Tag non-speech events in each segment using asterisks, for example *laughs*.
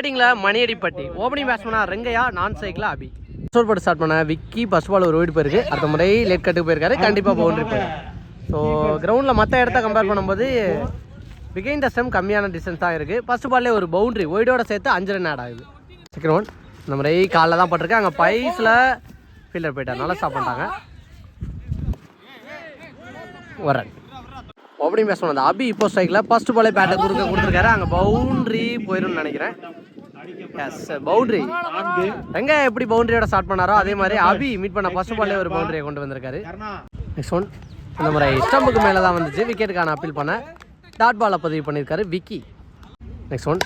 ஸ்டார்டிங்கில் மணியடிப்பட்டி. ஓப்பனிங் பேட்ஸ்மேனா ரெங்கையா நான் சைக்கிள் அபி. சோர் போட்டு ஸ்டார்ட் பண்ண விக்கி பஸ் பால் ஒரு வீடு போயிருக்கு. அடுத்த முறை லேட் கட்டுக்கு போயிருக்காரு. கண்டிப்பாக பவுண்டரி போயிருக்கு ஸோ கிரவுண்டில் மற்ற இடத்த கம்பேர் பண்ணும்போது பிகைன் த ஸ்டெம் கம்மியான டிஸ்டன்ஸ் தான் இருக்குது ஃபஸ்ட் பால்லே ஒரு பவுண்டரி ஒய்டோட சேர்த்து அஞ்சு ரன் ஆட் ஆகுது. சிக்கன் ஒன் இந்த முறை காலில் தான் பட்டிருக்கு. அங்கே பைஸில் ஃபீல்டர் போயிட்டார். நல்லா ஸ்டாப் பண்ணிட்டாங்க. ஒரு ரன் ஓப்பனிங் பேட்ஸ்மேன் அந்த அபி இப்போ ஸ்ட்ரைக்கில் ஃபஸ்ட் பாலே பேட்டை கொடுக்க கொடுத்துருக்காரு. அங்கே பவுண்ட்ரி போயிடும்னு நினைக்கிறேன். எஸ் பவுண்ட்ரி எங்க எப்படி பவுண்டரியோட ஸ்டார்ட் பண்ணாரோ அதே மாதிரி அபி மீட் பண்ண ஃபர்ஸ்ட் பால்லே ஒரு பவுண்டரியை கொண்டு வந்திருக்காரு. நெக்ஸ்ட் ஒன் இந்த முறை ஸ்டம்புக்கு மேலே தான் வந்துச்சு. விக்கெட்டுக்கான அப்பீல் பண்ண டாட் பாலை பதிவு பண்ணியிருக்காரு விக்கி. நெக்ஸ்ட் ஒன்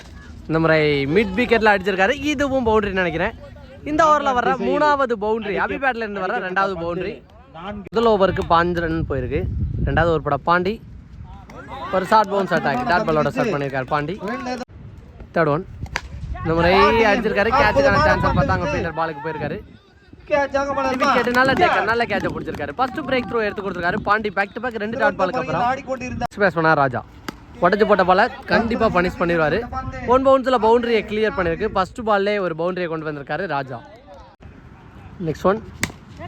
இந்த முறை மிட் விக்கெட்டில் அடிச்சிருக்காரு. இதுவும் பவுண்டரி நினைக்கிறேன். இந்த ஓவரில் வர்ற மூணாவது பவுண்டரி அபி பேட்ல இருந்து வர ரெண்டாவது பவுண்டரி முதல் ஓவருக்கு பாஞ்சு ரன் போயிருக்கு. ரெண்டாவது ஓவர் பட பாண்டி. ஒரு ஷார்ட் பவுன்ஸ் அட்டாக் டாட் பாலோட ஸ்டார்ட் பண்ணியிருக்காரு பாண்டி. தேர்ட் ஒன் இந்த முறை அடிச்சிருக்காரு. கேட்சுக்கான சான்ஸ் பார்த்தா அங்கே ஃபீல்டர் பாலுக்கு போயிருக்காரு. நல்ல டேக்கர் நல்ல கேட்சை பிடிச்சிருக்காரு. ஃபர்ஸ்ட் பிரேக் த்ரோ எடுத்து கொடுத்துருக்காரு. பாண்டி பேக் டு பேக் ரெண்டு டாட் பாலுக்கு அப்புறம். பேஸ் பண்ணா ராஜா. உடச்சு போட்ட பால கண்டிப்பாக பனிஷ் பண்ணிடுவார். ஒன் பவுன்ஸில் பவுண்டரியை கிளியர் பண்ணியிருக்கு. ஃபர்ஸ்ட் பால்லே ஒரு பவுண்டரியை கொண்டு வந்திருக்காரு ராஜா. நெக்ஸ்ட் ஒன்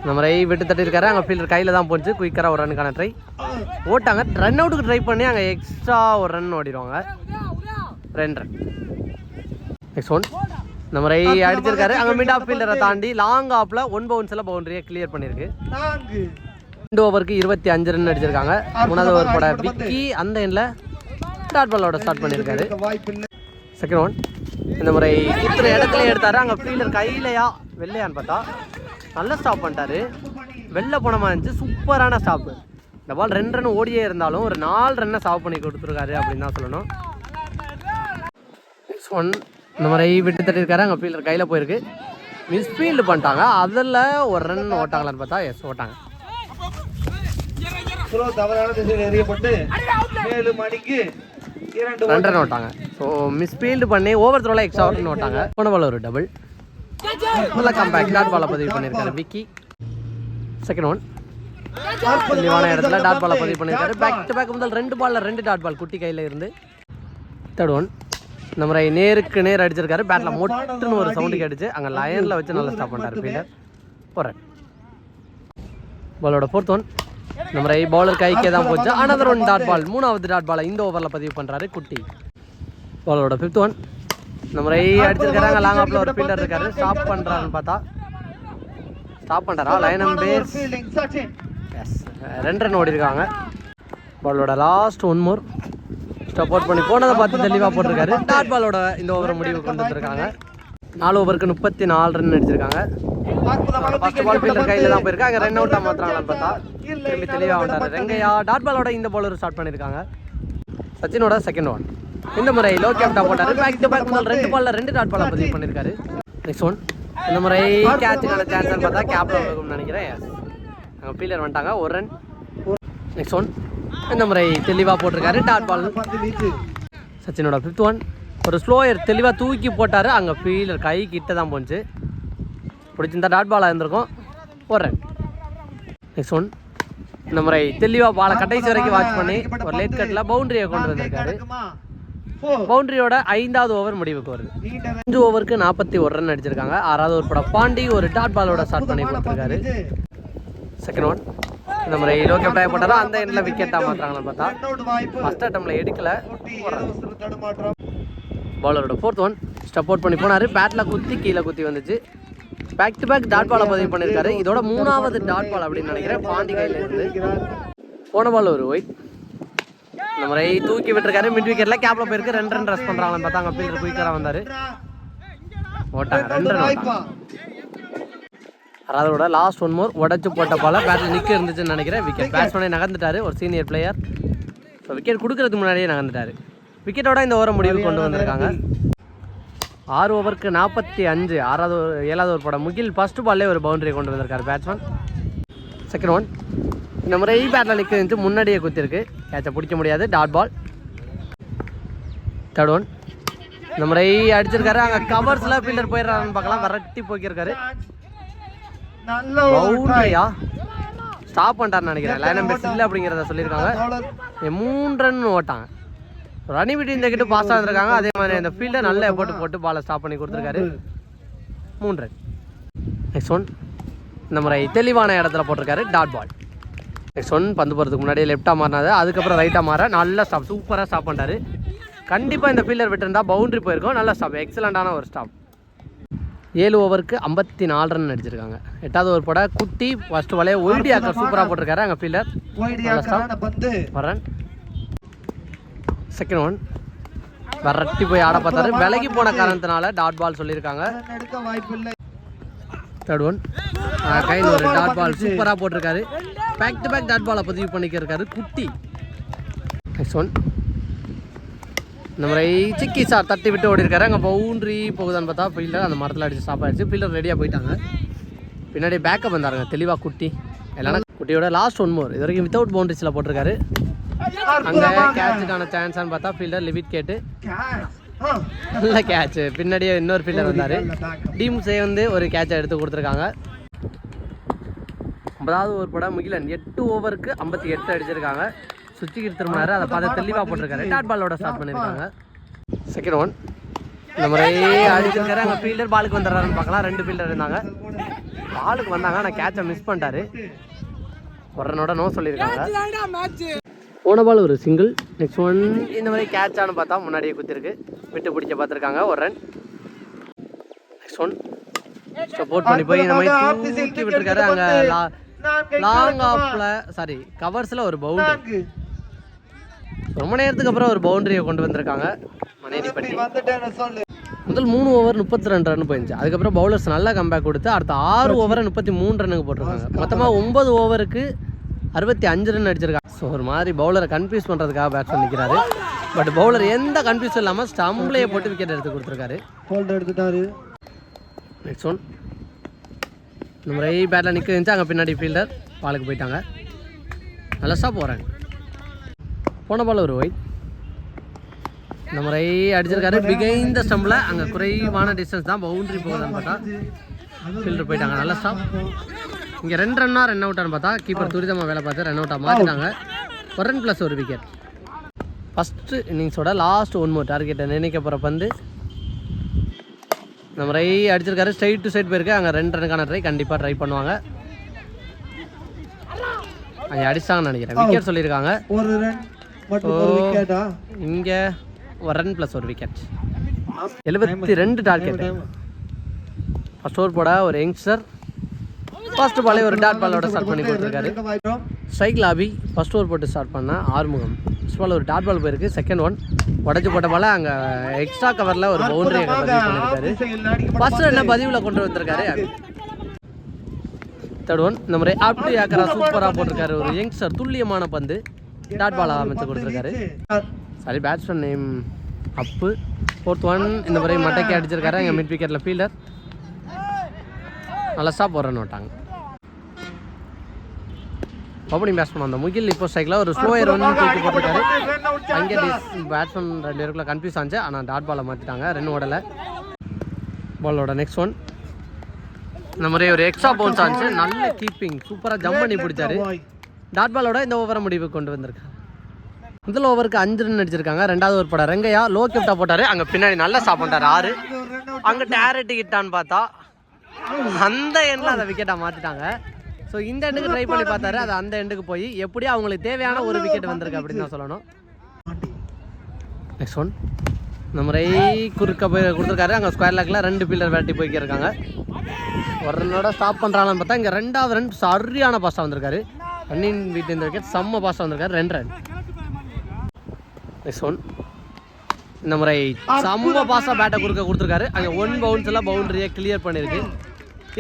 இந்த முறை விட்டு தட்டியிருக்காரு. அங்கே ஃபீல்டர் கையில் தான் போச்சு. குயிக்கராக ஒரு ரன்னுக்கான ட்ரை ஓட்டாங்க. ரன் அவுட்டுக்கு ட்ரை பண்ணி அங்கே எக்ஸ்ட்ரா ஒரு ரன் ஓடிடுவாங்க. ரெண்டு ரன் நெக்ஸ்ட் ஒன் இந்த முறை அடிச்சிருக்காரு. அங்கே மிட் ஆஃப் ஃபீல்டரை தாண்டி. லாங் ஆஃபில் ஒன் பவுன்ஸில் பவுண்டரியை கிளியர் பண்ணியிருக்கு. ரெண்டு ஓவருக்கு இருபத்தி அஞ்சு ரன் அடிச்சிருக்காங்க. மூணாவது ஓவர் போட விக்கி அந்த எண்ணில் டாட் பாலோட ஸ்டார்ட் பண்ணியிருக்காரு. செகண்ட் ஒன் இந்த முறை இத்தனை இடத்துல எடுத்தாரு. அங்கே ஃபீல்டர் கையிலையா வெள்ளையான்னு பார்த்தா நல்ல ஸ்டாப் பண்ணிட்டாரு. வெளில போன மாதிரி இருந்துச்சு. சூப்பரான ஸ்டாப்பு இந்த பால் ரெண்டு ரன் ஓடியே இருந்தாலும் ஒரு நாலு ரன்னை ஸ்டாப் பண்ணி கொடுத்துருக்காரு அப்படின்னு தான் சொல்லணும். நெக்ஸ்ட் ஒன் இந்த மாதிரி விட்டு தட்டியிருக்காரு அங்கே ஃபீல்டர் கையில் போயிருக்கு. மிஸ்ஃபீல்டு பண்ணிட்டாங்க. அதில் ஒரு ரன் ஓட்டாங்களான்னு பார்த்தா எஸ் ஓட்டாங்க. தவறான திசையில் எறியப்பட்டு ரெண்டு ரன் ஓட்டாங்க. ஸோ மிஸ்ஃபீல்டு பண்ணி ஓவர் த்ரோல எக்ஸ்ட்ரா ரன் ஓட்டாங்க. போன பால் ஒரு டபுள் நல்ல கம்பேக் டாட் பாலை பதிவு பண்ணியிருக்காரு விக்கி செகண்ட் ஒன் தெளிவான இடத்துல டாட் பாலை பதிவு பண்ணியிருக்காரு. பேக் டு பேக் முதல் ரெண்டு பால்ல ரெண்டு டாட் பால் குட்டி கையில் இருந்து. தேர்ட் ஒன் இந்த முறை நேருக்கு நேர் அடிச்சிருக்காரு. பேட்டில் மொட்டுன்னு ஒரு சவுண்டு கேட்டுச்சு. அங்கே லயனில் வச்சு நல்லா ஸ்டாப் பண்ணிட்டாரு ஃபீல்டர் போகிறேன் பாலோட ஃபோர்த் ஒன் இந்த முறை பவுலர் கைக்கே தான் போச்சு. அனதர் ஒன் டாட் பால் மூணாவது டாட் பாலை இந்த ஓவரில் பதிவு பண்ணுறாரு குட்டி. பாலோட ஃபிஃப்த் ஒன் இந்த முறை அடிச்சிருக்காங்க லாங் ஆப்பில் ஒரு ஃபீல்டர் இருக்காரு. ஸ்டாப் பண்ணுறாருன்னு பார்த்தா. ஸ்டாப் பண்ணுறாரா லைன் அண்ட் பேஸ் எஸ் ரெண்டு ரன் ஓடி இருக்காங்க பாலோட லாஸ்ட் ஒன் மோர் அவுட் பண்ணி போனதை பார்த்து தெளிவாக போட்டிருக்காரு. டாட் பாலோட இந்த ஓவரை முடிவு கொண்டு வந்திருக்காங்க. நாலு ஓவருக்கு முப்பத்தி நாலு ரன் அடிச்சிருக்காங்க. ஃபர்ஸ்ட் பால் ஃபீல்டர் கையில் தான் போயிருக்காங்க ரன் அவுட்டாக மாத்துறாங்களான்னு பார்த்தா திரும்பி தெளிவாக வந்தார். ரெங்கையா டாட் பாலோட இந்த பவுலர் ஸ்டார்ட் பண்ணியிருக்காங்க. சச்சினோட செகண்ட் ஒன் இந்த முறை லோ கேப்டா போட்டாரு. பேக் டு பேக் முதல் ரெண்டு பால்ல ரெண்டு டாட் பாலை பதிவு பண்ணியிருக்காரு. நெக்ஸ்ட் ஒன் இந்த முறை கேட்சுக்கான சான்ஸ் பார்த்தா கேப்ல இருக்கும்னு நினைக்கிறேன். அங்கே ஃபீல்டர் வந்துட்டாங்க. ஒரு ரன் நெக்ஸ்ட் ஒன் இந்த முறை தெளிவாக போட்டிருக்காரு. Dot ball. சச்சினோட ஃபிஃப்த் ஒன் ஒரு ஸ்லோயர் தெளிவாக தூக்கி போட்டார். அங்கே ஃபீல்டர் கை கிட்ட தான் போச்சு. பிடிச்சிருந்தா டாட் பாலாக இருந்திருக்கும். ஒரு ரன் நெக்ஸ்ட் ஒன் இந்த முறை தெளிவாக பாலை கடைசி வரைக்கும் வாட்ச் பண்ணி ஒரு லேட் கட்டில் பவுண்டரியை கொண்டு வந்திருக்காரு. பவுண்டரியோட ஐந்தாவது ஓவர் முடிவுக்கு வருது. அஞ்சு ஓவருக்கு நாற்பத்தி ஒரு ரன் அடிச்சிருக்காங்க. ஆறாவது ஒரு படம் பாண்டி ஒரு டாட் பாலோட ஸ்டார்ட் பண்ணி கொடுத்துருக்காரு. செகண்ட் ஒன் இந்த முறை லோ கேப்டாக போட்டாரா? அந்த எண்ணில் விக்கெட்டாக மாற்றுறாங்கன்னு பார்த்தா. ஃபர்ஸ்ட் அட்டம்ல எடுக்கல. பாலரோட ஃபோர்த் ஒன் ஸ்டப் அவுட் பண்ணி போனார். பேட்டில் குத்தி கீழே குத்தி வந்துச்சு. பேக் டு பேக் டாட் பாலை பதிவு பண்ணியிருக்காரு. இதோட மூணாவது டாட் பால் அப்படின்னு நினைக்கிறேன். பாண்டி கையில் இருந்து. போன பால் ஒரு ஒயிட் இந்த முறை தூக்கி விட்டுருக்காரு. மிட் விக்கெட்டில் கேப்பில் போயிருக்கு. ரெண்டு ரன் ரஸ் பண்ணுறாங்கன்னு பார்த்தா அங்கே ஃபீல்டர் குயிக்கராக வந்தார். ஓட்டாங்க ரெண்டு ரன் அதோட லாஸ்ட் ஒன் மோர் உடச்சு போட்ட பால பேட்டில் நிற்க இருந்துச்சுன்னு நினைக்கிறேன். விக்கெட் பேட்ஸ்மேனே நகர்ந்துட்டாரு. ஒரு சீனியர் பிளேயர் ஸோ விக்கெட் கொடுக்கறதுக்கு முன்னாடியே நகர்ந்துட்டாரு. விக்கெட்டோட இந்த ஓவரை முடிவு கொண்டு வந்திருக்காங்க. ஆறு ஓவருக்கு நாற்பத்தி அஞ்சு. ஆறாவது ஏழாவது ஒரு படம் முகில் ஃபர்ஸ்ட் பால்லே ஒரு பவுண்டரி கொண்டு வந்திருக்காரு பேட்ஸ்மேன் செகண்ட் ஒன் இந்த முறை பேட்டில் நிற்க இருந்துச்சு. முன்னாடியே குத்திருக்கு. கேட்சை பிடிக்க முடியாது. டாட் பால் தேர்ட் ஒன் இந்த முறை அடிச்சிருக்காரு. அங்கே கவர்ஸில் ஃபீல்டர் போயிடுறாருன்னு பார்க்கலாம். விரட்டி போக்கியிருக்காரு. பவுண்டரியா? ஸ்டாப் பண்ணிட்டாருன்னு நினைக்கிறேன். லைன் நம்பர் இல்லை அப்படிங்கிறத சொல்லியிருக்காங்க. மூணு ரன் ஓட்டாங்க. ரன்னிங் விட்டு இந்த கிட்ட பாஸ் ஆகிருக்காங்க அதே மாதிரி அந்த ஃபீல்டை நல்ல போட்டு போட்டு பாலை ஸ்டாப் பண்ணி கொடுத்துருக்காரு. மூணு ரன் நெக்ஸ்ட் ஒன் இந்த முறை தெளிவான இடத்துல போட்டிருக்காரு. டாட் பால் நெக்ஸ்ட் ஒன் பந்து போகிறதுக்கு முன்னாடி லெஃப்டாக மாறினது அதுக்கப்புறம் ரைட்டாக மாற நல்ல ஸ்டாப் சூப்பராக ஸ்டாப் பண்ணிட்டாரு. கண்டிப்பாக இந்த ஃபீல்டர் விட்டுருந்தா பவுண்டரி போயிருக்கும். நல்ல ஸ்டாப் எக்ஸலண்ட்டான ஒரு ஸ்டாப் ஏழு ஓவருக்கு ஐம்பத்தி நாலு ரன் அடிச்சிருக்காங்க. எட்டாவது ஓவர் போட குட்டி ஃபர்ஸ்ட் வலைய ஒயிடி ஆக்கர் சூப்பராக போட்டிருக்காரு. அங்கே ஃபீல்டர் வரன் செகண்ட் ஒன் வரட்டி போய் ஆட பார்த்தாரு. விலகி போன காரணத்தினால டாட் பால் சொல்லியிருக்காங்க. தேர்ட் ஒன் கையில் ஒரு டாட் பால் சூப்பராக போட்டிருக்காரு. பேக் டு பேக் டாட் பாலை பதிவு பண்ணிக்கிருக்காரு குட்டி. நெக்ஸ்ட் ஒன் இந்த மாதிரி சிக்கி சார் தட்டி விட்டு ஓடி இருக்காரு அங்கே பவுண்ட்ரி போகுதான்னு பார்த்தா ஃபீல்டர் அந்த மரத்தில் அடிச்சு ஸ்டாப் ஆயிடுச்சு ஃபீல்டர் ரெடியாக போயிட்டாங்க. பின்னாடி பேக்கப் வந்தாருங்க தெளிவாக குட்டி. இல்லைன்னா குட்டியோட லாஸ்ட் ஒன் மோர் இது வரைக்கும் வித்தவுட் பவுண்டரிஸில் போட்டிருக்காரு. அங்கே கேட்சுக்கான சான்ஸான்னு பார்த்தா ஃபீல்டர் லிமிட் கேட்டு. நல்ல கேட்ச் பின்னாடியே இன்னொரு ஃபீல்டர் வந்தார். Team backup. டீம்ஸே வந்து ஒரு கேட்சை எடுத்து கொடுத்துருக்காங்க. ஐம்பதாவது ஓவர் படம் முகிலன் எட்டு ஓவருக்கு ஐம்பத்தி எட்டு அடிச்சிருக்காங்க. சுற்றிக்கிட்டு திரும்பினாரு அதை பார்த்து தெளிவாக போட்டிருக்காரு டாட் பாலோட ஸ்டார்ட் பண்ணியிருக்காங்க செகண்ட் ஒன் இந்த முறை அடிச்சிருக்காரு அங்கே ஃபீல்டர் பாலுக்கு வந்துடுறாருன்னு பார்க்கலாம் ரெண்டு ஃபீல்டர் இருந்தாங்க பாலுக்கு வந்தாங்க ஆனால் கேட்சை மிஸ் பண்ணிட்டாரு உடனோட நோ சொல்லியிருக்காங்க போன பால் ஒரு சிங்கிள் நெக்ஸ்ட் ஒன் இந்த மாதிரி கேட்சானு பார்த்தா முன்னாடியே குத்திருக்கு விட்டு பிடிக்க பார்த்துருக்காங்க ஒரு ரன் நெக்ஸ்ட் ஒன் சப்போர்ட் பண்ணி போய் இந்த மாதிரி தூக்கி விட்டுருக்காரு அங்கே லாங் ஆஃப்ல சாரி கவர்ஸில் ஒரு பவுண்டரி. ரொம்ப நேரத்துக்கு அப்புறம் ஒரு பவுண்டரியை கொண்டு வந்திருக்காங்க. முதல் மூணு ஓவர் முப்பத்தி ரெண்டு ரன் போயிருந்துச்சு. அதுக்கப்புறம் பவுலர்ஸ் நல்லா கம்பேக் கொடுத்து அடுத்த ஆறு ஓவரை முப்பத்தி மூணு ரன்னுக்கு போட்டிருக்காங்க. மொத்தமாக ஒன்பது ஓவருக்கு அறுபத்தி அஞ்சு ரன் அடிச்சிருக்காங்க. ஸோ ஒரு மாதிரி பவுலரை கன்ஃபியூஸ் பண்ணுறதுக்காக பேட்ஸ்மேன் நிற்கிறாரு பட் பவுலர் எந்த கன்ஃபியூஸும் இல்லாமல் ஸ்டம்ப்லேயே போட்டு விக்கெட் எடுத்து கொடுத்துருக்காரு. ஹோல்ட் எடுத்துட்டாரு. நெக்ஸ்ட் ஒன் இந்த முறை பேட்டில் நிற்க இருந்துச்சு அங்கே பின்னாடி ஃபீல்டர் பாலுக்கு போயிட்டாங்க. நல்லா போகிறாங்க போன பால் ஒரு ஒயிட் இந்த முறை அடிச்சிருக்காரு. மிகைந்த ஸ்டம்பில் அங்கே குறைவான டிஸ்டன்ஸ் தான் பவுண்ட்ரி போகுதுன்னு பார்த்தா. ஃபீல்டர் போயிட்டாங்க. நல்ல ஸ்டாப் இங்கே ரெண்டு ரன்னா ரன் அவுட்டான்னு பார்த்தா கீப்பர் துரிதமாக வேலை பார்த்து ரன் அவுட்டாக மாற்றிட்டாங்க ஒரு ரன் ப்ளஸ் ஒரு விக்கெட் ஃபஸ்ட்டு இன்னிங்ஸோட லாஸ்ட் ஒன் மோர் டார்கெட்டை நினைக்க போகிற பந்து. இந்த முறை அடிச்சிருக்காரு. ஸ்ட்ரைட் டு சைட் போயிருக்கு. அங்கே ரெண்டு ரனுக்கான ட்ரை கண்டிப்பாக ட்ரை பண்ணுவாங்க. அங்கே அடிச்சாங்கன்னு நினைக்கிறேன். விக்கெட் சொல்லியிருக்காங்க. ஒரு ரன் மற்றும் விக்கெட்டா இங்கே ஒரு ரன் ப்ளஸ் ஒரு விக்கெட் எழுபத்தி ரெண்டு டார்கெட் ஃபர்ஸ்ட் ஓவர் போட ஒரு யங்ஸ்டர் ஃபர்ஸ்ட் பாலே ஒரு டாட் பாலோட ஸ்டார்ட் பண்ணி கொடுத்துருக்காரு. ஸ்ட்ரைக் லாபி ஃபர்ஸ்ட் ஓவர் போட்டு ஸ்டார்ட் பண்ண ஆறுமுகம். ஃபர்ஸ்ட் பால் ஒரு டாட் பால் போயிருக்கு. செகண்ட் ஒன் உடச்சி போட்ட பால அங்கே எக்ஸ்ட்ரா கவரில் ஒரு பவுண்டரி பண்ணியிருக்காரு. ஃபர்ஸ்ட் ரன்னை பதிவில் கொண்டு வந்திருக்காரு? தேர்ட் ஒன் இந்த மாதிரி அப்படி ஆக்கரா சூப்பராக போட்டிருக்காரு. ஒரு யங்ஸ்டர் துல்லியமான பந்து. டாட் பால் அமைச்சு கொடுத்துருக்காரு. Sorry batsman name Appu. Fourth one இந்த முறை மட்டைக்கு அடிச்சிருக்காரு. எங்கள் மிட் விக்கெட்டில் ஃபீல்டர் நல்லா ஸ்டாப் போடுறேன்னு விட்டாங்க. ஓப்பனிங் பேட்ஸ்மேன் அந்த முகில் இப்போ ஸ்ட்ரைக்கில் ஒரு ஸ்லோயர் வந்து தூக்கி போட்டுருக்காரு. அங்கே பேட்ஸ்மேன் ரெண்டு பேருக்குள்ள கன்ஃபியூஸ் ஆச்சு ஆனால் டாட் பாலை மாற்றிட்டாங்க ரெண்டு ஓடலை. பாலோட நெக்ஸ்ட் ஒன் இந்த மாதிரி ஒரு எக்ஸ்ட்ரா பவுன்ஸ் ஆச்சு நல்ல கீப்பிங் சூப்பராக ஜம்ப் பண்ணி பிடிச்சாரு. டாட் பாலோட இந்த ஓவரை முடிவுக்கு கொண்டு வந்திருக்காங்க முதல் ஓவருக்கு அஞ்சு ரன் அடிச்சிருக்காங்க. ரெண்டாவது ஒரு படம் ரெங்கையா லோ கிஃப்டா போட்டாரு. அங்க பின்னாடி நல்லா ஸ்டாப் பண்ணிட்டாரு. ஆறு. அங்க டேரட் கிட்டான்னு பார்த்தா அந்த எண்ணில் அதை விக்கெட்டா மாத்திட்டாங்க. ஸோ இந்த எண்டுக்கு ட்ரை பண்ணி பார்த்தாரு. அது அந்த எண்டுக்கு போய் எப்படியும் அவங்களுக்கு தேவையான ஒரு விக்கெட் வந்திருக்கு அப்படின்னு தான் சொல்லணும். நெக்ஸ்ட் ஒன் இந்த முறை குறுக்க போய் கொடுத்துருக்காரு. அங்கே ஸ்கொயர் லேக்கில் ரெண்டு ஃபீல்டர் வேட்டி போய்க்கிருக்காங்க ஒரு ரன்னோட ஸ்டாப் பண்ணுறாங்கன்னு பார்த்தா இங்கே ரெண்டாவது ரன் சரியான பாஸ்டாக வந்திருக்காரு. அண்ணின் வீட்டு இந்த விக்கெட் செம்ம பாஸ்டாக வந்திருக்காரு ரெண்டு ரன் நெக்ஸ்ட் ஒன் இந்த முறை செம்ம பாஸாக பேட்டை கொடுக்க கொடுத்துருக்காரு. அங்கே ஒன் பவுன்ஸ் எல்லாம் பவுண்டரியை கிளியர் பண்ணியிருக்கு.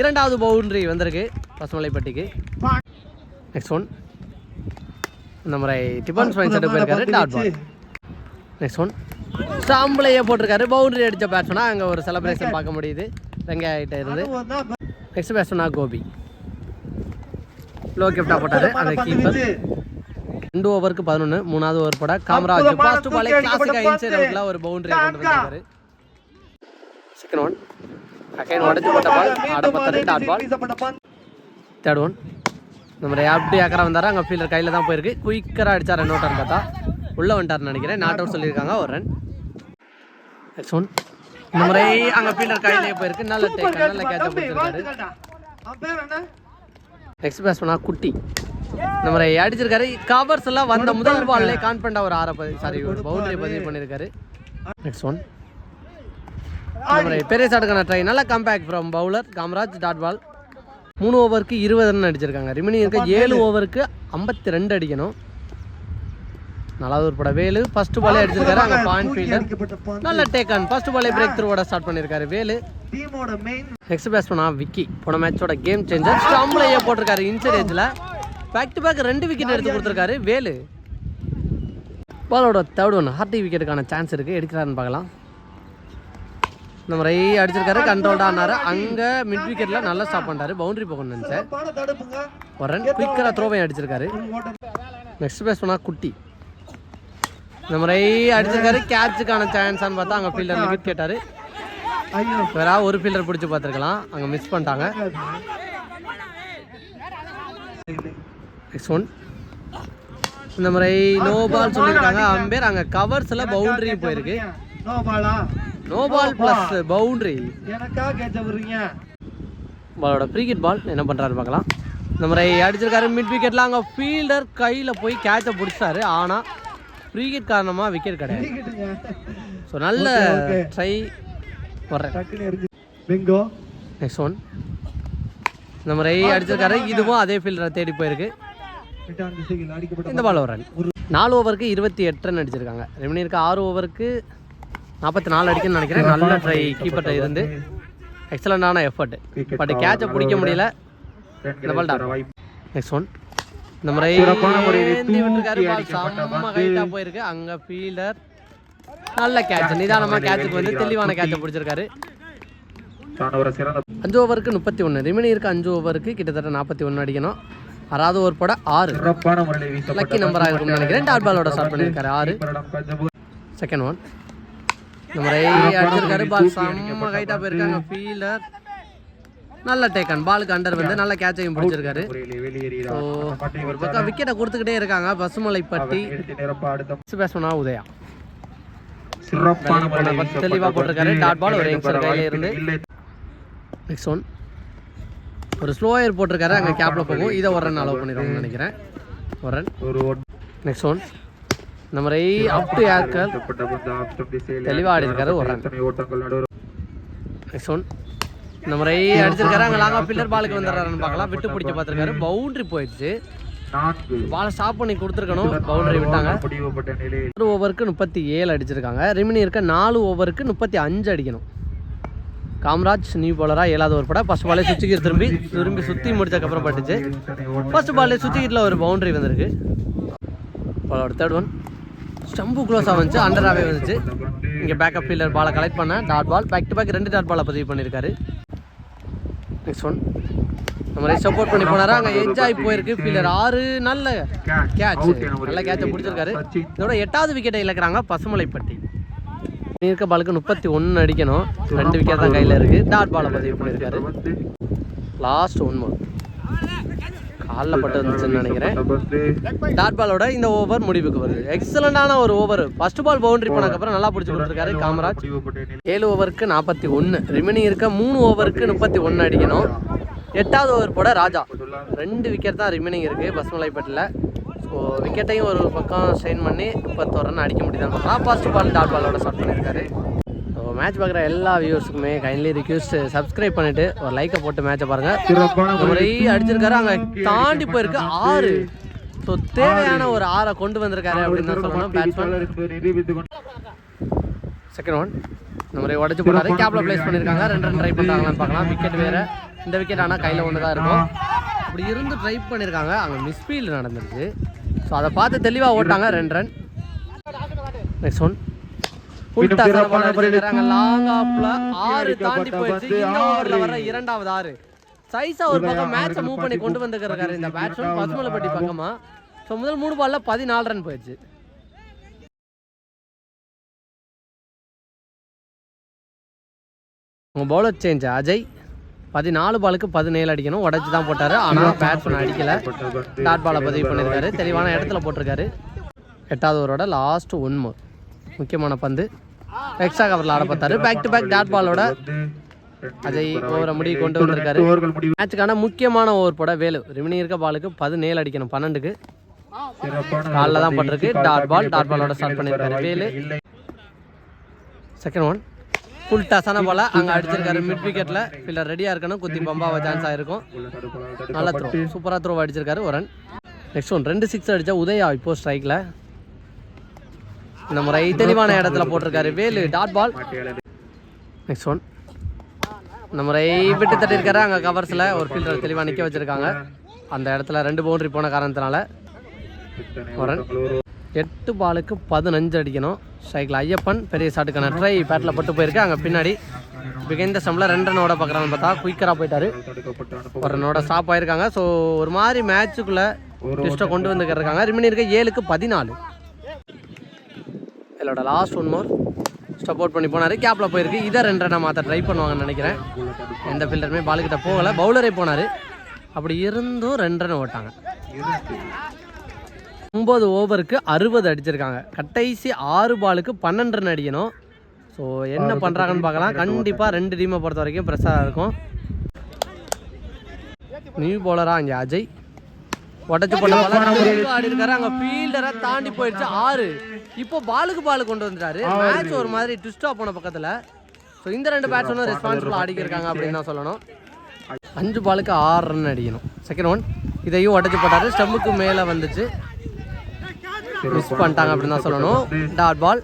இரண்டாவது பவுண்டரி வந்திருக்கு பசுமலைப்பட்டிக்கு. நெக்ஸ்ட் ஒன் இந்த முறை டிபன்ஸ் மைண்ட் செட்டு போயிருக்காரு டாட் பால் நெக்ஸ்ட் ஒன் ஸ்டாம்பிளையே போட்டிருக்காரு பவுண்டரி அடித்த பேட்ஸ்மேனாக அங்கே ஒரு செலப்ரேஷன் பார்க்க முடியுது. வெங்காயிட்ட இருந்து. நெக்ஸ்ட் பேட்ஸ்மேனாக கோபி. லோ கிஃப்டாக போட்டார். அந்த கீப்பர் ரெண்டு ஓவருக்கு பதினொன்று மூணாவது ஓவர் போட காமராஜ். ஃபர்ஸ்ட் பாலே கிளாசிக் இன்சைட் அவுட்ல ஒரு பவுண்டரி கொண்டு வந்திருக்காரு. செகண்ட் ஒன் செகண்ட் உடச்சு போட்ட பால் ஆட பத்தரை டாட் பால் தேர்ட் ஒன் இந்த மாதிரி அப்படி அக்கறை வந்தாரு? அங்கே ஃபீல்டர் கையில் தான் போயிருக்கு. குயிக்கராக அடிச்சா ரன் அவுட்டான்னு பார்த்தா. உள்ளே வந்துட்டார்னு நினைக்கிறேன். நாட் அவுட் சொல்லியிருக்காங்க. ஒரு ரன் நெக்ஸ்ட் ஒன் இந்த முறை அங்கே ஃபீல்டர் கையிலேயே போயிருக்கு. நல்ல டேக் நல்ல கேட்சப் கொடுத்துருக்காரு. நெக்ஸ்ட் பேஸ் பண்ணா குட்டி. நம்ம அடிச்சிருக்காரு. கவர்ஸ் எல்லாம் வந்த முதல் பால்லே கான்ஃபிடண்டா ஒரு ஆற சாரி ஒரு பவுண்டரி பதிவு பண்ணியிருக்காரு நெக்ஸ்ட் ஒன் நம்ம பெரிய சாட்டுக்கான ட்ரை நல்ல comeback from bowler Kamaraj dot ball மூணு ஓவருக்கு இருபது ரன் அடிச்சிருக்காங்க. ரிமினி இருக்க ஏழு ஓவருக்கு ஐம்பத்தி ரெண்டு அடிக்கணும். நல்லாவது ஒரு பட வேலு ஃபர்ஸ்ட் பாலே அடிச்சிருக்காரு. அங்கே பாயிண்ட் ஃபீல்டர். நல்ல டேக் ஆன் ஃபர்ஸ்ட் பாலே பிரேக் த்ரூவோட ஸ்டார்ட் பண்ணியிருக்காரு வேலு. டீமோட மெயின் நெக்ஸ்ட் பேட்ஸ்மனா விக்கி. போன மேட்சோட கேம் சேஞ்சர் ஸ்டாம்ப்லையே போட்டிருக்காரு இன்சைட் ஏஜில் பேக் டு பேக் ரெண்டு விக்கெட் எடுத்து கொடுத்துருக்காரு வேலு. பாலோட தேர்ட் ஒன் ஹார்டி விக்கெட்டுக்கான சான்ஸ் இருக்குது எடுக்கிறாருன்னு பார்க்கலாம். இந்த முறை அடிச்சிருக்காரு. கண்ட்ரோல்டாக ஆனாரு. அங்கே மிட் விக்கெட்டில் நல்லா ஸ்டாப் பண்ணிட்டாரு. பவுண்டரி போகணும்னு நினச்சேன். ஒரு ரன் குயிக்கராக த்ரோவையும் அடிச்சிருக்காரு. நெக்ஸ்ட் பேட்ஸ்மனா குட்டி. இந்த முறை அடிச்சிருக்காரு. கேட்சுக்கான சான்ஸான்னு பார்த்தா அங்கே ஃபீல்டர் விக்கெட் கேட்டார். வேற ஒரு ஃபீல்டர் பிடிச்சி பார்த்துருக்கலாம். அங்கே மிஸ் பண்ணிட்டாங்க. நெக்ஸ்ட் ஒன் இந்த முறை நோ பால் சொல்லியிருக்காங்க. அம்பேர் அங்கே கவர்ஸில் பவுண்டரி போயிருக்கு. நோ பாலா நோ பால் ப்ளஸ் பவுண்டரி எனக்கா கேட்ச விடுறீங்க பாலோட ஃப்ரீகிட் பால் என்ன பண்ணுறாரு பார்க்கலாம். இந்த முறை அடிச்சிருக்காரு மிட் விக்கெட்டில் அங்கே ஃபீல்டர் கையில் போய் கேட்சை பிடிச்சாரு. ஆனால் ஃப்ரீகிட் காரணமாக விக்கெட் கிடையாது. *laughs* ஸோ நல்ல. ட்ரை வர்றேன் பிங்கோ நெக்ஸ்ட் ஒன் இந்த முறை அடிச்சிருக்காரு. இதுவும் அதே ஃபீல்டரை தேடி போயிருக்கு. இந்த பால் ஒரு ரன் நாலு ஓவருக்கு இருபத்தி எட்டு ரன் அடிச்சிருக்காங்க. ரெமினி இருக்க ஆறு ஓவருக்கு நாற்பத்தி நாலு அடிக்கணும்னு நினைக்கிறேன். நல்ல ட்ரை கீப்பர்ட்ட இருந்து. எக்ஸலண்டான எஃபர்ட் பட் கேட்சை பிடிக்க முடியல. இந்த பால் டாட் நெக்ஸ்ட் ஒன் இந்த முறை ஏந்தி விட்டுருக்காரு. பால் செம்ம ஹைட்டாக போயிருக்கு. அங்கே ஃபீல்டர் நல்ல கேட்ச் நிதானமாக கேட்சுக்கு வந்து தெளிவான கேட்சை பிடிச்சிருக்காரு. அஞ்சு ஓவருக்கு முப்பத்தி ஒன்று ரிமினி இருக்க அஞ்சு ஓவருக்கு கிட்டத்தட்ட நாற்பத்தி ஒன்று அடிக்கணும். ஆறாவது ஓவர் போட ஆறு. லக்கி நம்பராக இருக்கும்னு நினைக்கிறேன். டாட் பாலோட ஸ்டார்ட் பண்ணியிருக்காரு ஆறு. செகண்ட் ஒன் இந்த முறை அடிச்சிருக்காரு. பால் செம்ம ஹைட்டாக போயிருக்காங்க ஃபீல்டர் நல்ல டேக்கன். பாலுக்கு அண்டர் வந்து நல்ல கேட்சையும் பிடிச்சிருக்காரு. ஒரு பக்கம் விக்கெட்டை கொடுத்துக்கிட்டே இருக்காங்க. பசுமலைப்பட்டி பேசணும்னா உதயா. தெளிவாக போட்டிருக்காரு. டாட் பால் ஒரு யங்ஸ்டர் கையில இருந்து. இல்லை. நெக்ஸ்ட் ஒன் ஒரு ஸ்லோயர் போட்டிருக்காரு. அங்கே கேப்பில் போகும். இதை ஒரு ரன் அலோவ் பண்ணிடுவாங்கன்னு நினைக்கிறேன். ஒரு ரன் நெக்ஸ்ட் ஒன் இந்த முறை அப் டு ஏர்கர் வீசப்பட்ட பந்து. ஆப்ஷன் திசையில் தெளிவா ஆடிருக்காரு, ஒரு நடுவர். நெக்ஸ்ட் ஒன் இந்த முறை அடிச்சிருக்காரு. அங்கே லாங்கா பில்லர் பாலுக்கு வந்துடுறாருன்னு பார்க்கலாம். விட்டு பிடிக்க பார்த்துருக்காரு. பவுண்டரி போயிடுச்சு. பாலை ஸ்டாப் பண்ணி கொடுத்துருக்கணும். பவுண்டரி விட்டாங்க. ஒரு ஓவருக்கு முப்பத்தி ஏழு அடிச்சிருக்காங்க. ரிமினி இருக்க நாலு ஓவருக்கு முப்பத்தி அஞ்சு அடிக்கணும். காமராஜ் நியூ பாலராக ஏழாவது ஓவர் பட ஃபர்ஸ்ட் பாலே சுவிட்சுக்கு திரும்பி திரும்பி சுற்றி முடிச்சக்கப்புறம் பட்டுச்சு. ஃபர்ஸ்ட் பால்லே சுவிட்சுக்கிட்டில் ஒரு பவுண்டரி வந்திருக்கு. பாலோட தேர்ட் ஒன் ஸ்டம்பு க்ளோஸாக வந்துச்சு. அண்டராகவே வந்துச்சு. இங்கே பேக்கப் ஃபீல்டர் பாலை கலெக்ட் பண்ண. Dot ball back to back ரெண்டு டாட் பாலை பதிவு பண்ணியிருக்காரு நெக்ஸ்ட் ஒன் மாதிரி சப்போர்ட் பண்ணி போனாரு? அங்கே என்ஜாய் போயிருக்கு ஃபீல்டர் ஆறு நல்ல கேட்ச் நல்ல கேட்சை பிடிச்சிருக்காரு. இதோட எட்டாவது விக்கெட்டை இழக்கிறாங்க பசுமலைப்பட்டி. இருக்க பாலுக்கு முப்பத்தி ஒன்று அடிக்கணும். ரெண்டு விக்கெட் தான் கையில் இருக்குது டாட் பாலை பதிவு பண்ணியிருக்காரு. லாஸ்ட் ஒன் மோர் காலில் பட்டு வந்துச்சுன்னு நினைக்கிறேன். டாட் பாலோட இந்த ஓவர் முடிவுக்கு வருது. எக்ஸலண்டான ஒரு ஓவர் ஃபர்ஸ்ட் பால் பவுண்டரி போனதுக்கப்புறம் நல்லா பிடிச்சி கொடுத்துருக்காரு காமராஜ். ஏழு ஓவருக்கு நாற்பத்தி ஒன்று ரிமினி இருக்க மூணு ஓவருக்கு முப்பத்தி ஒன்று அடிக்கணும். எட்டாவது ஓவர் போட ராஜா. ரெண்டு விக்கெட் தான் ரிமைனிங் இருக்குது பசுமலைப்பட்டில் ஸோ விக்கெட்டையும் ஒரு பக்கம் ஸ்ட்ரெயின் பண்ணி முப்பத்தோரு ரன் அடிக்க முடியுதான்னு பார்க்கலாம். ஃபர்ஸ்ட் பால் டாட் பாலோட ஸ்டார்ட் பண்ணியிருக்காரு. மேட்ச் பார்க்குற எல்லா வியூவர்ஸுக்குமே கைண்ட்லி ரிக்வஸ்ட் சப்ஸ்கிரைப் பண்ணிவிட்டு ஒரு லைக்கை போட்டு மேட்சை பாருங்கள் முறை அடிச்சிருக்காரு. அங்கே தாண்டி போயிருக்கு. ஆறு. ஸோ தேவையான ஒரு ஆறை கொண்டு வந்திருக்காரு அப்படின்னு தான் சொல்லணும். பேட்ஸ்மேன் செகண்ட் ஒன் இந்த மாதிரி உடச்சு போனாரு கேப்ல பிளேஸ் பண்ணியிருக்காங்க ரெண்டு ரன் ட்ரை பண்ணுறாங்களான்னு பார்க்கலாம். விக்கெட் வேற. இந்த விக்கெட் ஆனால் கையில் ஒன்று தான் இருக்கும் அப்படி இருந்து ட்ரை பண்ணியிருக்காங்க அங்கே மிஸ்ஃபீல்டு நடந்துருச்சு. ஸோ அதை பார்த்து தெளிவாக ஓட்டாங்க ரெண்டு ரன் நெக்ஸ்ட் ஒன் லாங் ஆஃப்ல ஆறு தாண்டி போயிடுச்சு. எறியப்பட்ட இந்த ஓவரில் பந்து வர இரண்டாவது ஆறு. சைஸா ஒரு பக்கம் மேட்சை மூவ் பண்ணி கொண்டு வந்திருக்காரு இந்த பேட்ஸ்மேன் பசுமலைப்பட்டி பக்கமா. ஸோ முதல் மூணு பால்ல பதினாலு ரன் போயிடுச்சு. உங்கள் பவுலர் சேஞ்ச் அஜய் பதினாலு பாலுக்கு பதினேழு அடிக்கணும். உடச்சி தான் போட்டார். ஆனால் பேட்ஸ்மேன் அடிக்கல. டாட் பாலை பதிவு பண்ணியிருக்காரு. தெளிவான இடத்துல போட்டிருக்காரு. எட்டாவது ஓவரோட லாஸ்ட் ஒன் மோர் முக்கியமான பந்து. எக்ஸ்ட்ரா கவரில் ஆட பார்த்தாரு. பேக் டு பேக் டாட் பாலோட அஜய் ஓவரை முடி கொண்டு வந்திருக்காரு. மேட்சுக்கான முக்கியமான ஓவர் போட வேலு. ரிமினி இருக்க பாலுக்கு பதினேழு அடிக்கணும் பன்னெண்டுக்கு. காலில் தான் பட்டிருக்கு. டாட் பால் டாட் பாலோட ஸ்டார்ட் பண்ணியிருக்காரு. வேலு. செகண்ட் ஒன் ஃபுல் டஸான பால அங்கே அடிச்சிருக்காரு. மிட் விக்கெட்டில் ஃபீல்டர் ரெடியாக இருக்கணும். குத்தி பம்பாவை சான்ஸ் ஆகிருக்கும் நல்லா த்ரோ சூப்பராக த்ரோ அடிச்சிருக்காரு ஒரு ரன் நெக்ஸ்ட் ஒன் ரெண்டு சிக்ஸ் அடித்தா உதயா இப்போ ஸ்ட்ரைக்கில் இந்த முறை தெளிவான இடத்துல போட்டிருக்காரு Velu dot ball next one இந்த முறை விட்டு தட்டிருக்காரு அங்கே கவர்ஸில் ஒரு ஃபீல்டர் தெளிவாக நிற்க வச்சுருக்காங்க. அந்த இடத்துல ரெண்டு பவுண்டரி போன காரணத்தினால. ஒரு எட்டு பாலுக்கு பதினஞ்சு அடிக்கணும். ஸ்ட்ரைக்கில் ஐயப்பன் பெரிய ஷாட்டுக்கான ட்ரை பேட்டில் பட்டு போயிருக்கு. அங்கே பின்னாடி பிகைந்த ஸ்டம்பில் ரெண்டு ரனோட பார்க்குறாங்க பார்த்தா. குயிக்கராக போயிட்டாரு. ஒரு ரன்னோட ஸ்டாப் ஆயிருக்காங்க. ஸோ ஒரு மாதிரி மேட்சுக்குள்ளே ஒரு ட்விஸ்ட்டை கொண்டு வந்துருக்காங்க ரிமினி இருக்க ஏழுக்கு பதினாலு. இதோட லாஸ்ட் ஒன் மோர் அவுட் பண்ணி போனார். கேப்பில் போயிருக்கு. இதை ரெண்டு ரனை மாற்ற ட்ரை பண்ணுவாங்கன்னு நினைக்கிறேன். எந்த ஃபீல்டருமே பாலுக்கிட்ட போகலை. பவுலரே போனார். அப்படி இருந்தும் ரெண்டு ரன் ஓட்டாங்க. ஒம்பது ஓவருக்கு அறுபது அடிச்சிருக்காங்க. கடைசி ஆறு பாலுக்கு பன்னெண்டு ரன் அடிக்கணும். ஸோ என்ன பண்ணுறாங்கன்னு பார்க்கலாம். கண்டிப்பாக ரெண்டு டீமை பொறுத்த வரைக்கும் ப்ரெஸ்ஸாக இருக்கும். நியூ பவுலராக இங்கே அஜய். உடச்சு போட்ட ஆடி இருக்காரு. அங்கே ஃபீல்டரை தாண்டி போயிடுச்சு ஆறு. இப்போ பாலுக்கு பால் கொண்டு வந்துட்டாரு. மேட்ச் ஒரு மாதிரி ட்விஸ்டாக போன பக்கத்தில். ஸோ இந்த ரெண்டு பேட்ஸ்மேனும் ரெஸ்பான்சிபிளாக ஆடிக்கிருக்காங்க அப்படின்னு தான் சொல்லணும். அஞ்சு பாலுக்கு ஆறு ரன் அடிக்கணும். செகண்ட் ஒன் இதையும் உடச்சு போட்டாரு. ஸ்டம்புக்கு மேலே வந்துச்சு. மிஸ் பண்ணிட்டாங்க அப்படின்னு தான் சொல்லணும். டாட் பால்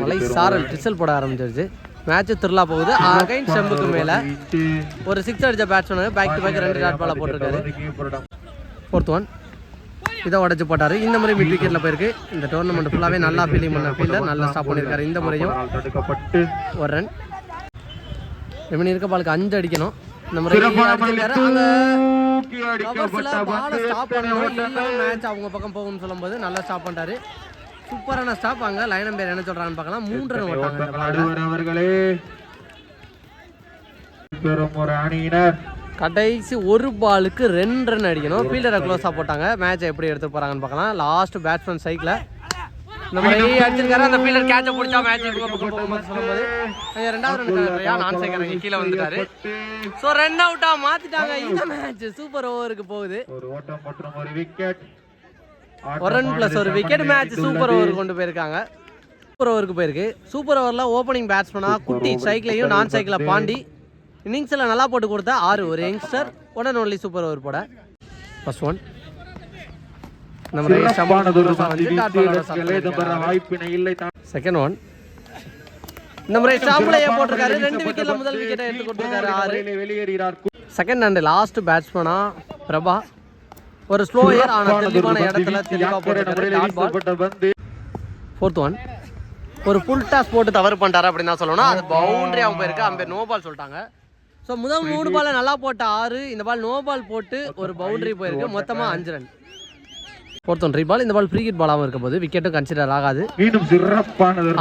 மலை சாரல் ட்ரிசல் போட ஆரம்பிச்சிருச்சு. மேட்ச் திருலா போகுது. அகைன் ஸ்டம்புக்கு மேலே. ஒரு சிக்ஸ் அடிச்ச பேட்ஸ்மேனு பேக் டு பேக் ரெண்டு டாட் பாலை போட்டிருக்காரு. ஃபோர்த் ஒன் இதை உடச்சு போட்டாரு. இந்த முறை மிட் விக்கெட்டில் போயிருக்கு. இந்த டோர்னமெண்ட் ஃபுல்லாகவே நல்லா ஃபீலிங் பண்ண ஃபீல்டர் நல்லா ஸ்டாப் பண்ணியிருக்காரு இந்த முறையும் ஒரு ரன் ரெமினி இருக்க பாலுக்கு அஞ்சு அடிக்கணும். இந்த முறை அவங்க பக்கம் போகும்னு சொல்லும்போது நல்லா ஸ்டாப் பண்ணிட்டாரு. சூப்பரான ஸ்டாப் அங்கே லைனம் பேர் என்ன சொல்றாங்கன்னு பார்க்கலாம். மூன்று ரன் ஓட்டாங்க. நடுவர் அவர்களே பெரும் ஒரு அணியினர். கடைசி ஒரு பாலுக்கு ரெண்டு ரன் அடிக்கணும். ஃபீல்டரை க்ளோஸாக போட்டாங்க. மேட்சை எப்படி எடுத்து போறாங்கன்னு பார்க்கலாம். லாஸ்ட் பேட்ஸ்மேன் சைக்கில் மாதிரி அடிச்சிருக்காரு. அந்த ஃபீல்டர் கேட்சை பிடிச்சா மேட்ச் சொல்லும்போது. ரெண்டாவது ரன் நான் கீழே வந்துட்டாரு. ஸோ ரன் அவுட்டா மாத்திட்டாங்க. இந்த மேட்ச் சூப்பர் ஓவருக்கு போகுது. ஒரு ஓட்டம் மற்றும் ஒரு விக்கெட் ஒரு ரன் ப்ளஸ் ஒரு விக்கெட் மேட்ச் சூப்பர் ஓவர் கொண்டு போயிருக்காங்க. சூப்பர் ஓவருக்கு போயிருக்கு. சூப்பர் ஓவரில் ஓப்பனிங் பேட்ஸ்மனாக குட்டி சைக்கிளையும் நான் சைக்கிளை பாண்டி. இன்னிங்ஸில் நல்லா போட்டு கொடுத்தா ஆறு ஒரு யங்ஸ்டர் உடன் ஒன்லி சூப்பர் ஓவர் போட. ஃபர்ஸ்ட் ஒன் செகண்ட் ஒன் இந்த முறை போட்டிருக்காரு. ரெண்டு விக்கெட்ல முதல் விக்கெட்டை எடுத்து கொடுத்துருக்காரு ஆறு. செகண்ட் அண்ட் லாஸ்ட் பேட்ஸ்மனா பிரபா. ஒரு ஸ்லோ ஏர் ஆனால் தெளிவான இடத்துல தெளிவாக போட்டிருக்காரு டாட் பால் வீசப்பட்ட பந்து ஃபோர்த் ஒன் ஒரு ஃபுல் டாஸ் போட்டு தவறு பண்ணிட்டாரு அப்படின்னு தான் சொல்லணும். அது பவுண்டரி அவங்க போயிருக்கு. அம்பேர் நோ பால் சொல்லிட்டாங்க. ஸோ முதல் மூணு பால் நல்லா போட்ட ஆறு. இந்த பால் நோ பால் போட்டு ஒரு பவுண்டரி போயிருக்கு. மொத்தமாக அஞ்சு ரன் ஃபோர்த் ஒன் பால் இந்த பால் ஃப்ரீ கிட் பாலாகவும் இருக்க போது விக்கெட்டும் கன்சிடர் ஆகாது.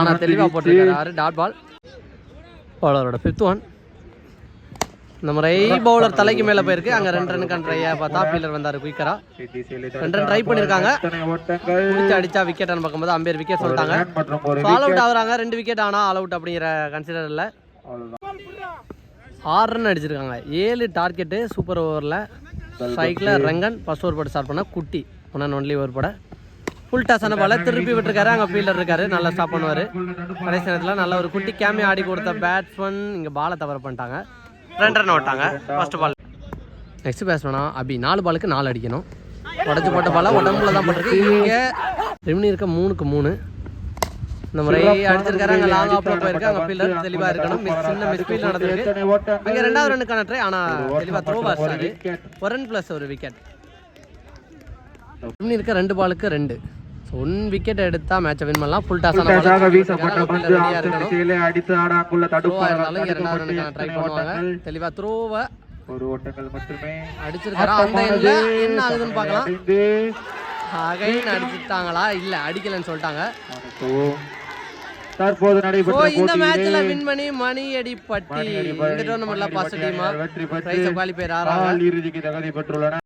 ஆனால் தெளிவாக போட்டிருக்காரு டாட் பால் பவுலரோட ஃபிஃப்த் ஒன் இந்த முறை பவுலர் தலைக்கு மேலே போயிருக்கு. அங்கே ரெண்டு ரனுக்கான ட்ரையை பார்த்தா ஃபீல்டர் வந்தார் குயிக்கரா ரெண்டு ரன் ட்ரை பண்ணியிருக்காங்க ஓட்டங்கள். பிடிச்சி அடிச்சா விக்கெட்னு பார்க்கும்போது அம்பேர் விக்கெட் சொல்லிட்டாங்க. ஆல் அவுட் ஆகுறாங்க. ரெண்டு விக்கெட் ஆனால் ஆல் அவுட் அப்படிங்கிற கன்சிடர் இல்லை. ஆறு ரன் அடிச்சிருக்காங்க. ஏழு டார்கெட்டு சூப்பர் ஓவரில் சைக்கிளில் ரங்கன் ஃபர்ஸ்ட் ஓவர் போட்டு ஸ்டார்ட் பண்ண Kutty. One and only over போட. ஃபுல் டாஸான பால திருப்பி விட்டுருக்காரு. அங்கே ஃபீல்டர் இருக்காரு. நல்லா ஸ்டாப் பண்ணுவார். கடைசி நேரத்தில் நல்ல ஒரு குட்டி கேமே ஆடி கொடுத்த பேட்ஸ்மேன் இங்கே பாலை தவறு பண்ணிட்டாங்க. ரெண்டு ரன் ஓட்டாங்க ஃபர்ஸ்ட் பால் நெக்ஸ்ட் பேட்ஸ்மேனா அபி நாலு பாலுக்கு நாலு அடிக்கணும். உடச்சி போட்ட பால உடம்புல தான் போட்டிருக்கு. இங்கே ரிமினி இருக்க மூணுக்கு மூணு. இந்த முறை அடிச்சிருக்காரு அங்கே லாங் ஆஃப்ல போயிருக்கு. அங்கே ஃபீல்டர் தெளிவாக இருக்கணும். மிஸ் சின்ன மிஸ் ஃபீல்ட் நடந்திருக்கு. அங்கே ரெண்டாவது ரன்னுக்கான ட்ரை ஆனால் தெளிவாக த்ரோ wicket. ஒரு ரன் ப்ளஸ் ஒரு விக்கெட் இன்னும் இருக்க ரெண்டு பாலுக்கு ரெண்டு. ஒன் விக்கெட் எடுத்தா மேட்சை வின் பண்ணலாம். ஃபுல் டாஸ் உள்டாஸாக வீசப்பட்ட அடித்து ரெண்டாவது ரன்னுக்கான ட்ரை பண்ணுவாங்க. தெளிவாக த்ரோவை ஒரு ஓட்டங்கள் மட்டுமே. அடிச்சிருக்காரா? அந்த எண்ணில் என்ன ஆகுதுன்னு பார்க்கலாம். அகைன் அடிச்சிட்டாங்களா? இல்லை அடிக்கலைன்னு சொல்லிட்டாங்க. தற்போது நடைபெற்ற இந்த வின் பண்ணி மணி அடிப்பட்டி இந்த டோர்னமெண்ட்ல பாசிட்டிவா வெற்றி பெற்று ஆறாங்க இறுதிக்கு தகுதி பெற்றுள்ளன